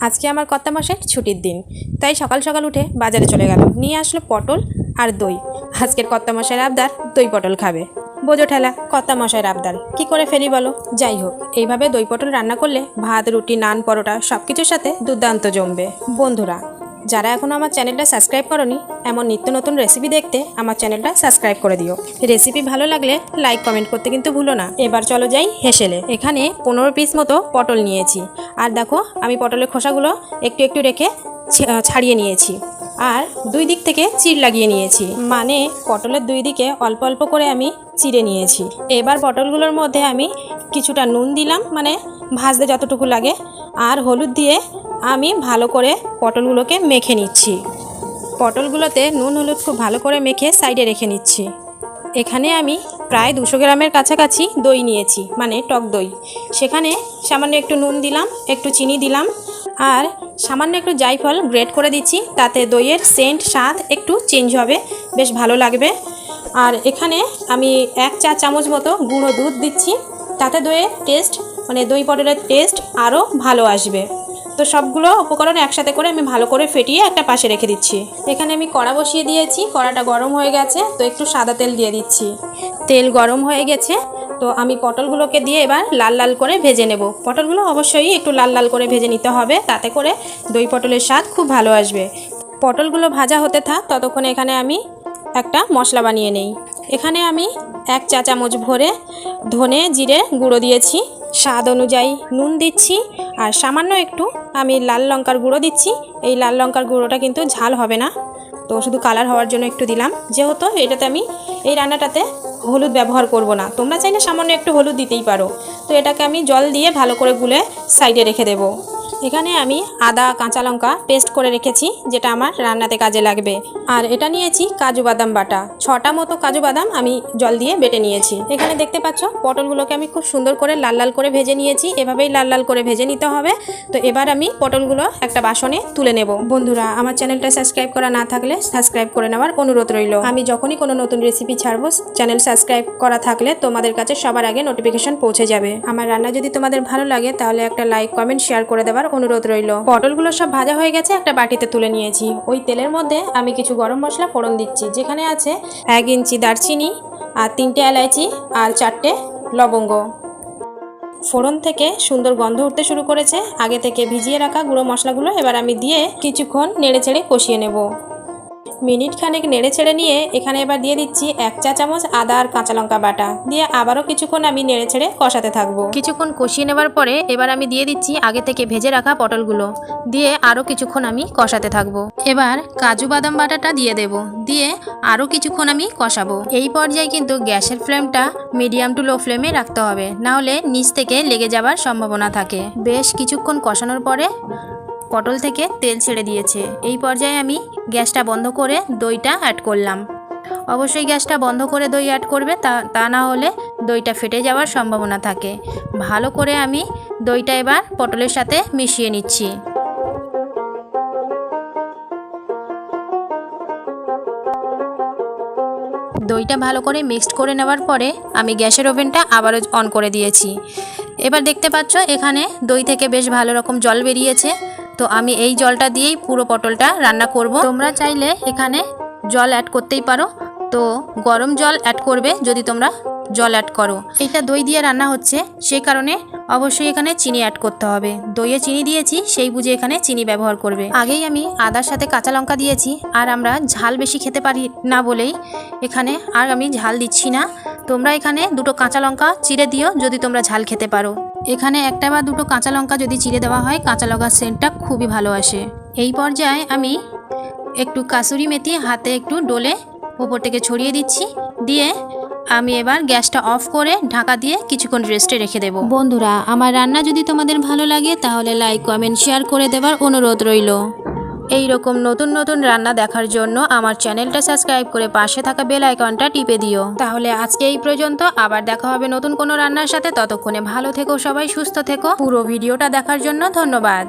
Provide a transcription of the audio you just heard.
আজকে আমার কর্তা মাসের ছুটির দিন। তাই সকাল সকাল উঠে বাজারে চলে গেল। নিয়ে আসলো পটল আর দই। আজকের কর্তা মশাইয়ের আবদার, দই পটল খাবে। বোঝো ঠেলা, কর্তা মশাইয়ের আবদার। কি করে ফেলি বলো? যাই হোক, এইভাবে দই পটল রান্না করলে ভাত, রুটি, নান, পরোটা সব কিছুর সাথে দুর্দান্ত জমবে। বন্ধুরা যারা এখনও আমার চ্যানেলটা সাবস্ক্রাইব করনি, এমন নিত্য নতুন রেসিপি দেখতে আমার চ্যানেলটা সাবস্ক্রাইব করে দিও। রেসিপি ভালো লাগলে লাইক কমেন্ট করতে কিন্তু ভুলো না। এবার চলো যাই হেসেলে। এখানে পনেরো পিস মতো পটল নিয়েছি। আর দেখো, আমি পটলের খোসাগুলো একটু একটু রেখে ছাড়িয়ে নিয়েছি। আর দুই দিক থেকে চির লাগিয়ে নিয়েছি। মানে পটলের দুই দিকে অল্প অল্প করে আমি চিড়ে নিয়েছি। এবার পটলগুলোর মধ্যে আমি কিছুটা নুন দিলাম মানে ভাজতে যতটুকু লাগে। আর হলুদ দিয়ে আমি ভালো করে পটলগুলোকে মেখে নিচ্ছি। পটলগুলোতে নুন, হলুদ খুব ভালো করে মেখে সাইডে রেখে নিচ্ছি। এখানে আমি প্রায় দুশো গ্রামের কাছাকাছি দই নিয়েছি মানে টক দই। সেখানে সামান্য একটু নুন দিলাম, একটু চিনি দিলাম, আর সামান্য একটু জাইফল গ্রেট করে দিচ্ছি, তাতে দইয়ের সেন্ট, স্বাদ একটু চেঞ্জ হবে, বেশ ভালো লাগবে। আর এখানে আমি এক চা চামচ মতো গুঁড়ো দুধ দিচ্ছি, তাতে দইয়ের টেস্ট মানে দই পটলের টেস্ট আরও ভালো আসবে। তো সবগুলো উপকরণ একসাথে করে আমি ভালো করে ফেটিয়ে একটা পাশে রেখে দিচ্ছি। এখানে আমি কড়া বসিয়ে দিয়েছি, কড়াটা গরম হয়ে গেছে, তো একটু সাদা তেল দিয়ে দিচ্ছি। তেল গরম হয়ে গেছে, তো আমি পটলগুলোকে দিয়ে এবার লাল লাল করে ভেজে নেব। পটলগুলো অবশ্যই একটু লাল লাল করে ভেজে নিতে হবে, তাতে করে দই পটলের স্বাদ খুব ভালো আসবে। পটলগুলো ভাজা হতে থাক, ততক্ষণ এখানে আমি একটা মশলা বানিয়ে নেই। এখানে আমি এক চা চামচ ভরে ধনে জিরে গুঁড়ো দিয়েছি। স্বাদ অনুযায়ী নুন দিচ্ছি আর সামান্য একটু আমি লাল লঙ্কার গুঁড়ো দিচ্ছি। এই লাল লঙ্কার গুঁড়োটা কিন্তু ঝাল হবে না। তো শুধু কালার হওয়ার জন্য একটু দিলাম। যেহেতু এটাতে আমি এই রান্নাটাতে হলুদ ব্যবহার করব না। তোমরা চাইলে সামান্য একটু হলুদ দিতেই পারো। তো এটাকে আমি জল দিয়ে ভালো করে গুলে সাইডে রেখে দেবো। এখানে আমি আদা, কাঁচা লঙ্কা পেস্ট করে রেখেছি, যেটা আমার রান্নাতে কাজে লাগবে। আর এটা নিয়েছি কাজু বাদাম বাটা। ছটা মতো কাজু বাদাম আমি জল দিয়ে বেটে নিয়েছি। এখানে দেখতে পাচ্ছ, পটলগুলোকে আমি খুব সুন্দর করে লাল লাল করে ভেজে নিয়েছি। এভাবেই লাল লাল করে ভেজে নিতে হবে। তো এবার আমি পটলগুলো একটা বাসনে তুলে নেব। বন্ধুরা, আমার চ্যানেলটা সাবস্ক্রাইব করা না থাকলে সাবস্ক্রাইব করে নেওয়ার অনুরোধ রইল। আমি যখনই কোনো নতুন রেসিপি ছাড়বো, চ্যানেল সাবস্ক্রাইব করা থাকলে তোমাদের কাছে সবার আগে নোটিফিকেশন পৌঁছে যাবে। আমার রান্না যদি তোমাদের ভালো লাগে, তাহলে একটা লাইক কমেন্ট শেয়ার করে দেওয়ার অনুরোধ রইল। পটলগুলো সব ভাজা হয়ে গেছে, একটা বাটিতে তুলে নিয়েছি। ওই তেলের মধ্যে আমি কিছু গরম মশলা ফোড়ন দিচ্ছি, যেখানে আছে এক ইঞ্চি দারচিনি, আর তিনটে এলাইচি, আর চারটে লবঙ্গ। ফোড়ন থেকে সুন্দর গন্ধ উঠতে শুরু করেছে। আগে থেকে ভিজিয়ে রাখা গুঁড়ো মশলাগুলো এবার আমি দিয়ে কিছুক্ষণ নেড়ে চেড়ে কষিয়ে নেব। মিনিট খানেক নেড়ে ছেড়ে নিয়ে এখানে এবার দিয়ে দিচ্ছি এক চা চামচ আদা আর কাঁচা লঙ্কা বাটা। দিয়ে আবারও কিছুক্ষণ আমি নেড়ে ছেড়ে কষাতে থাকব। কিছুক্ষণ কষিয়ে নেবার পরে এবার আমি দিয়ে দিচ্ছি আগে থেকে ভেজে রাখা পটলগুলো। দিয়ে আরও কিছুক্ষণ আমি কষাতে থাকব। এবার কাজু বাদাম বাটাটা দিয়ে দেব। দিয়ে আরও কিছুক্ষণ আমি কষাবো। এই পর্যায়ে কিন্তু গ্যাসের ফ্লেমটা মিডিয়াম টু লো ফ্লেমে রাখতে হবে। না হলে নিচ থেকে লেগে যাবার সম্ভাবনা থাকে। বেশ কিছুক্ষণ কষানোর পরে পটল থেকে তেল ছেড়ে দিয়েছে। এই পর্যায়ে আমি গ্যাসটা বন্ধ করে দইটা অ্যাড করলাম। অবশ্যই গ্যাসটা বন্ধ করে দই অ্যাড করবে, তা তা না হলে দইটা ফেটে যাওয়ার সম্ভাবনা থাকে। ভালো করে আমি দইটা এবার পটলের সাথে মিশিয়ে নিচ্ছি। দইটা ভালো করে মিক্সড করে নেওয়ার পরে আমি গ্যাসের ওভেনটা আবারও অন করে দিয়েছি। এবার দেখতে পাচ্ছ, এখানে দই থেকে বেশ ভালো রকম জল বেরিয়েছে। তো আমি এই জলটা দিয়েই পুরো পটলটা রান্না করব। তোমরা চাইলে এখানে জল অ্যাড করতেই পারো। তো গরম জল অ্যাড করবে যদি তোমরা জল অ্যাড করো। এটা দই দিয়ে রান্না হচ্ছে, সে কারণে অবশ্যই এখানে চিনি অ্যাড করতে হবে। দইয়ে চিনি দিয়েছি, সেই বুঝে এখানে চিনি ব্যবহার করবে। আগেই আমি আদার সাথে কাঁচা লঙ্কা দিয়েছি, আর আমরা ঝাল বেশি খেতে পারি না বলেই এখানে আর আমি ঝাল দিচ্ছি না। তোমরা এখানে দুটো কাঁচা লঙ্কা চিড়ে দিও, যদি তোমরা ঝাল খেতে পারো। এখানে একটা বা দুটো কাঁচা লঙ্কা যদি চিড়ে দেওয়া হয়, কাঁচা লঙ্কার সেন্টটা খুবই ভালো আসে। এই পর্যায়ে আমি একটু কাসুরি মেথি হাতে একটু ডোলে ওপর থেকে ছড়িয়ে দিচ্ছি, দিয়ে আমি এবার গ্যাসটা অফ করে ঢাকা দিয়ে কিছুক্ষণ রেস্টে রেখে দেব। বন্ধুরা আমার রান্না যদি তোমাদের ভালো লাগে তাহলে লাইক কমেন্ট শেয়ার করে দেওয়ার অনুরোধ রইল। এই রকম নতুন নতুন রান্না দেখার জন্য আমার চ্যানেলটা সাবস্ক্রাইব করে পাশে থাকা বেল আইকনটা টিপে দিও। তাহলে আজকে এই পর্যন্ত আবার দেখা হবে নতুন কোনো রান্নার সাথে। ততক্ষণে ভালো থেকো সবাই সুস্থ থেকো। পুরো ভিডিওটা দেখার জন্য ধন্যবাদ।